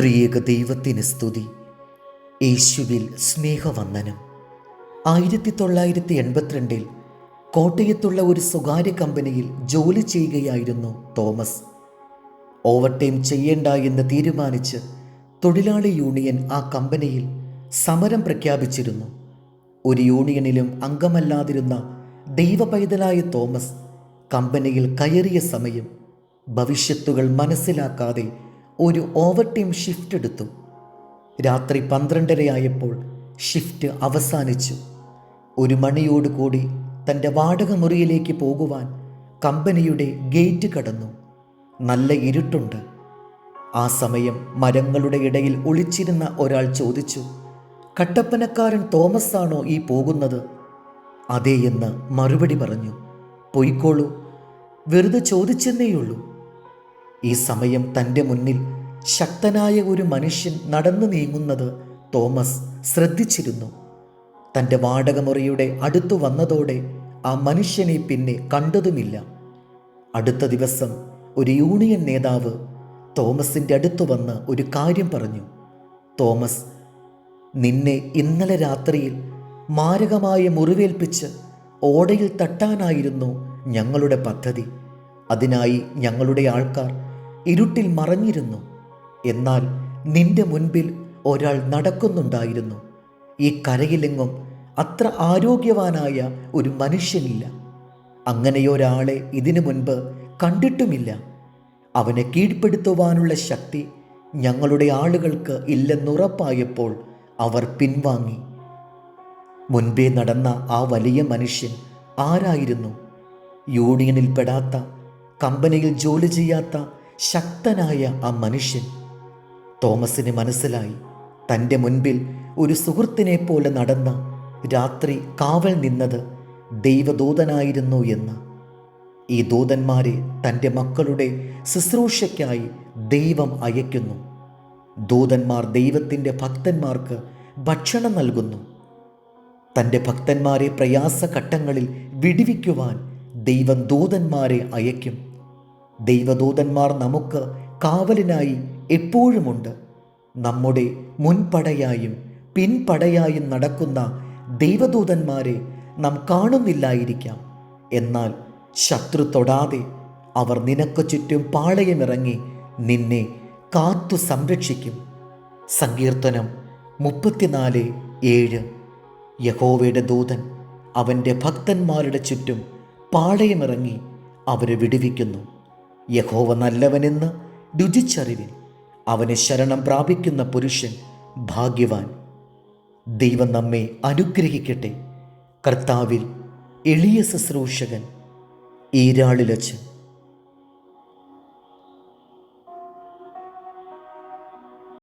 ത്രിയേക ദൈവത്തിന് സ്തുതി. യേശുവിൽ സ്നേഹവന്ദനം. ആയിരത്തി തൊള്ളായിരത്തി എൺപത്തിരണ്ടിൽ കോട്ടയത്തുള്ള ഒരു സ്വകാര്യ കമ്പനിയിൽ ജോലി ചെയ്യുകയായിരുന്നു തോമസ്. ഓവർടൈം ചെയ്യേണ്ട എന്ന് തീരുമാനിച്ച് തൊഴിലാളി യൂണിയൻ ആ കമ്പനിയിൽ സമരം പ്രഖ്യാപിച്ചിരുന്നു. ഒരു യൂണിയനിലും അംഗമല്ലാതിരുന്ന ദൈവപൈതലായ തോമസ് കമ്പനിയിൽ കയറിയ സമയം ഭവിഷ്യത്തുകൾ മനസ്സിലാക്കാതെ ഒരു ഓവർ ടൈം ഷിഫ്റ്റ് എടുത്തു. രാത്രി പന്ത്രണ്ടരയായപ്പോൾ ഷിഫ്റ്റ് അവസാനിച്ചു. ഒരു മണിയോടുകൂടി തന്റെ വാടക മുറിയിലേക്ക് പോകുവാൻ കമ്പനിയുടെ ഗേറ്റ് കടന്നു. നല്ല ഇരുട്ടുണ്ട്. ആ സമയം മരങ്ങളുടെ ഇടയിൽ ഒളിച്ചിരുന്ന ഒരാൾ ചോദിച്ചു കട്ടപ്പനക്കാരൻ തോമസ് ആണോ ഈ പോകുന്നത്? അതെ എന്ന് മറുപടി പറഞ്ഞു പൊയ്ക്കോളൂ. വെറുതെ ചോദിച്ചെന്നേയുള്ളൂ. ഈ സമയം തന്റെ മുന്നിൽ ശക്തനായ ഒരു മനുഷ്യൻ നടന്നു നീങ്ങുന്നത് തോമസ് ശ്രദ്ധിച്ചിരുന്നു. തന്റെ വാടകമുറിയുടെ അടുത്തു വന്നതോടെ ആ മനുഷ്യനെ പിന്നെ കണ്ടതുമില്ല. അടുത്ത ദിവസം ഒരു യൂണിയൻ നേതാവ് തോമസിന്റെ അടുത്തു വന്ന് ഒരു കാര്യം പറഞ്ഞു. തോമസ് നിന്നെ ഇന്നലെ രാത്രിയിൽ മാരകമായ മുറിവേൽപ്പിച്ച് ഓടയിൽ തട്ടാനായിരുന്നു ഞങ്ങളുടെ പദ്ധതി. അതിനായി ഞങ്ങളുടെ ആൾക്കാർ ഇരുട്ടിൽ മറഞ്ഞിരുന്നു. എന്നാൽ നിന്റെ മുൻപിൽ ഒരാൾ നടക്കുന്നുണ്ടായിരുന്നു. ഈ കരയിലെങ്ങും അത്ര ആരോഗ്യവാനായ ഒരു മനുഷ്യനില്ല. അങ്ങനെയൊരാളെ ഇതിനു മുൻപ് കണ്ടിട്ടുമില്ല. അവനെ കീഴ്പ്പെടുത്തുവാനുള്ള ശക്തി ഞങ്ങളുടെ ആളുകൾക്ക് ഇല്ലെന്നുറപ്പായപ്പോൾ അവർ പിൻവാങ്ങി. മുൻപേ നടന്ന ആ വലിയ മനുഷ്യൻ ആരായിരുന്നു? യൂണിയനിൽ യൂണിയനിൽപ്പെടാത്ത കമ്പനിയിൽ ജോലി ചെയ്യാത്ത ശക്തനായ ആ മനുഷ്യൻ. തോമസിന് മനസ്സിലായി. തന്റെ മുൻപിൽ ഒരു സുഹൃത്തിനെ പോലെ നടന്ന രാത്രി കാവൽ നിന്നത് ദൈവദൂതനായിരുന്നു എന്ന്. ഈ ദൂതന്മാരെ തന്റെ മക്കളുടെ ശുശ്രൂഷയ്ക്കായി ദൈവം അയക്കുന്നു. ദൂതന്മാർ ദൈവത്തിന്റെ ഭക്തന്മാർക്ക് ഭക്ഷണം നൽകുന്നു. തന്റെ ഭക്തന്മാരെ പ്രയാസഘട്ടങ്ങളിൽ വിടിവിക്കുവാൻ ദൈവം ദൂതന്മാരെ അയക്കും ദൈവദൂതന്മാർ നമുക്ക് കാവലിനായി എപ്പോഴുമുണ്ട്. നമ്മുടെ മുൻപടയായും പിൻപടയായും നടക്കുന്ന ദൈവദൂതന്മാരെ നാം കാണുന്നില്ലായിരിക്കാം. എന്നാൽ ശത്രു തൊടാതെ അവർ നിനക്ക് ചുറ്റും പാളയമിറങ്ങി നിന്നെ കാത്തു സംരക്ഷിക്കും. സങ്കീർത്തനം മുപ്പത്തിനാല് ഏഴ്. യഹോവയുടെ ദൂതൻ അവന്റെ ഭക്തന്മാരുടെ ചുറ്റും പാളയമിറങ്ങി അവരെ വിടുവിക്കുന്നു. യഹോവ നല്ലവനെന്ന് രുചിച്ചറിവിൻ അവന് ശരണം പ്രാപിക്കുന്ന പുരുഷൻ ഭാഗ്യവാൻ. ദൈവം നമ്മെ അനുഗ്രഹിക്കട്ടെ. കർത്താവിൽ എളിയ ശുശ്രൂഷകൻ ഈരാളിലച്ച്